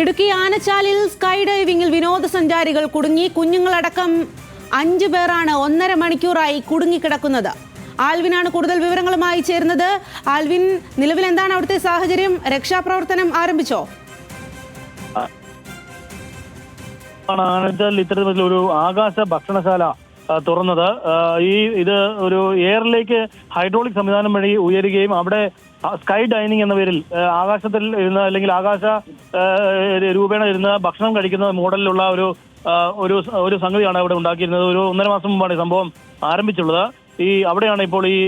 Idukki ആനച്ചാലിൽ sky ഡൈവിംഗിൽ വിനോദസഞ്ചാരികൾ കുടുങ്ങി. കുഞ്ഞുങ്ങളടക്കം അഞ്ചു പേരാണ് ഒന്നര മണിക്കൂറായി കുടുങ്ങിക്കിടക്കുന്നത്. ആൽവിനാണ് കൂടുതൽ വിവരങ്ങളുമായി ചേരുന്നത്. ആൽവിൻ നിലവിൽ എന്താണ് അവിടുത്തെ സാഹചര്യം? രക്ഷാപ്രവർത്തനം ആരംഭിച്ചോ? ഇത്തരത്തിലുള്ള ഒരു ആകാശ ഭക്ഷണശാല തുറന്നത്. ഈ ഇത് ഒരു എയറിലേക്ക് ഹൈഡ്രോളിക് സംവിധാനം വഴി ഉയരുകയും അവിടെ സ്കൈ ഡൈനിങ് എന്ന പേരിൽ ആകാശത്തിൽ ഇരുന്ന് അല്ലെങ്കിൽ ആകാശ രൂപേണ ഇരുന്ന് ഭക്ഷണം കഴിക്കുന്ന മോഡലിലുള്ള ഒരു ഒരു ഒരു സംഗതിയാണ് ഇവിടെ ഉണ്ടാക്കിയിരുന്നത്. ഒരു ഒന്നര മാസം മുമ്പാണ് ഈ സംഭവം ആരംഭിച്ചുള്ളത്. ഈ അവിടെയാണ് ഇപ്പോൾ ഈ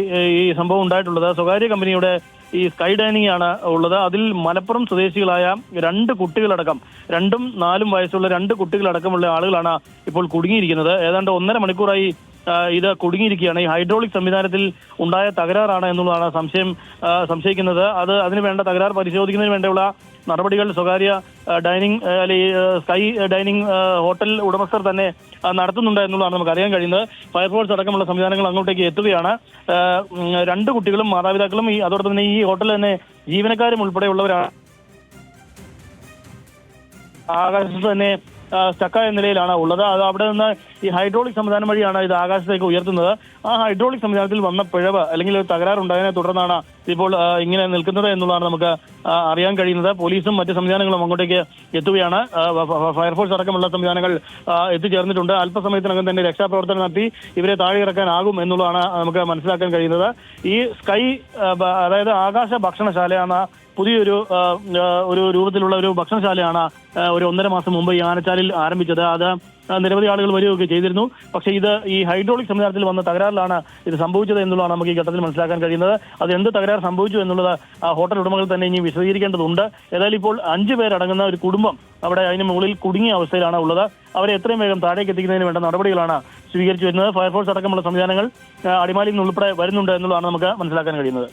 ഈ സംഭവം ഉണ്ടായിട്ടുള്ളത്. സ്വകാര്യ കമ്പനിയുടെ ഈ സ്കൈ ഡൈനിങ് ആണ് ഉള്ളത്. അതിൽ മലപ്പുറം സ്വദേശികളായ രണ്ട് കുട്ടികളടക്കം രണ്ടും നാലും വയസ്സുള്ള രണ്ട് കുട്ടികളടക്കമുള്ള ആളുകളാണ് ഇപ്പോൾ കുടുങ്ങിയിരിക്കുന്നത്. ഏതാണ്ട് ഒന്നര മണിക്കൂറായി ഇത് കുടുങ്ങിയിരിക്കുകയാണ്. ഈ ഹൈഡ്രോളിക് സംവിധാനത്തിൽ ഉണ്ടായ തകരാറാണ് എന്നുള്ളതാണ് സംശയം സംശയിക്കുന്നത്. അത് അതിന് വേണ്ട തകരാർ പരിശോധിക്കുന്നതിന് വേണ്ടിയുള്ള നടപടികൾ സ്വകാര്യ ഡൈനിങ് അല്ലെങ്കിൽ സ്കൈ ഡൈനിങ് ഹോട്ടൽ ഉടമസ്ഥർ തന്നെ നടത്തുന്നുണ്ട് എന്നുള്ളതാണ് നമുക്ക് അറിയാൻ കഴിയുന്നത്. ഫയർഫോഴ്സ് അടക്കമുള്ള സംവിധാനങ്ങൾ അങ്ങോട്ടേക്ക് എത്തുകയാണ്. രണ്ട് കുട്ടികളും മാതാപിതാക്കളും ഈ അതോടൊപ്പം തന്നെ ഈ ഹോട്ടലിൽ തന്നെ ജീവനക്കാരും ഉൾപ്പെടെയുള്ളവരാണ്. ആകാശത്ത് തന്നെ സ്റ്റക്കായ നിലയിലാണ് ഉള്ളത്. അത് അവിടെ നിന്ന് ഈ ഹൈഡ്രോളിക് സംവിധാനം വഴിയാണ് ഇത് ആകാശത്തേക്ക് ഉയർത്തുന്നത്. ആ ഹൈഡ്രോളിക് സംവിധാനത്തിൽ വന്ന പിഴവ് അല്ലെങ്കിൽ ഒരു തകരാറുണ്ടായതിനെ തുടർന്നാണ് ഇപ്പോൾ ഇങ്ങനെ നിൽക്കുന്നത് എന്നുള്ളതാണ് നമുക്ക് അറിയാൻ കഴിയുന്നത്. പോലീസും മറ്റ് സംവിധാനങ്ങളും അങ്ങോട്ടേക്ക് എത്തുകയാണ്. ഫയർഫോഴ്സ് അടക്കമുള്ള സംവിധാനങ്ങൾ എത്തിച്ചേർന്നിട്ടുണ്ട്. അല്പസമയത്തിനകം തന്നെ രക്ഷാപ്രവർത്തനം നടത്തി ഇവരെ താഴെ ഇറക്കാനാകും എന്നുള്ളതാണ് നമുക്ക് മനസ്സിലാക്കാൻ കഴിയുന്നത്. ഈ സ്കൈ അതായത് ആകാശ ഭക്ഷണശാലയാണ് പുതിയൊരു ഒരു രൂപത്തിലുള്ള ഒരു ഭക്ഷണശാലയാണ് ഒരു ഒന്നര മാസം മുമ്പ് ഈ ആനച്ചാലിൽ ആരംഭിച്ചത്. അത് നിരവധി ആളുകൾ വരികയൊക്കെ ചെയ്തിരുന്നു. പക്ഷേ ഇത് ഈ ഹൈഡ്രോളിക് സംവിധാനത്തിൽ വന്ന തകരാറിലാണ് ഇത് സംഭവിച്ചത് എന്നുള്ളതാണ് നമുക്ക് ഈ ഘട്ടത്തിൽ മനസ്സിലാക്കാൻ കഴിയുന്നത്. അത് എന്ത് തകരാർ സംഭവിച്ചു എന്നുള്ളത് ഹോട്ടൽ ഉടമകൾ തന്നെ ഇനി വിശദീകരിക്കേണ്ടതുണ്ട്. ഏതായാലും ഇപ്പോൾ അഞ്ചു പേരടങ്ങുന്ന ഒരു കുടുംബം അവിടെ അതിന് മുകളിൽ കുടുങ്ങിയ അവസ്ഥയിലാണ് ഉള്ളത്. അവരെ എത്രയും വേഗം താഴേക്ക് എത്തിക്കുന്നതിന് വേണ്ട നടപടികളാണ് സ്വീകരിച്ചു വരുന്നത്. ഫയർഫോഴ്സ് അടക്കമുള്ള സംവിധാനങ്ങൾ അടിമാലിയിൽ നിന്ന് ഉൾപ്പെടെ വരുന്നുണ്ട് എന്നുള്ളതാണ് നമുക്ക് മനസ്സിലാക്കാൻ കഴിയുന്നത്.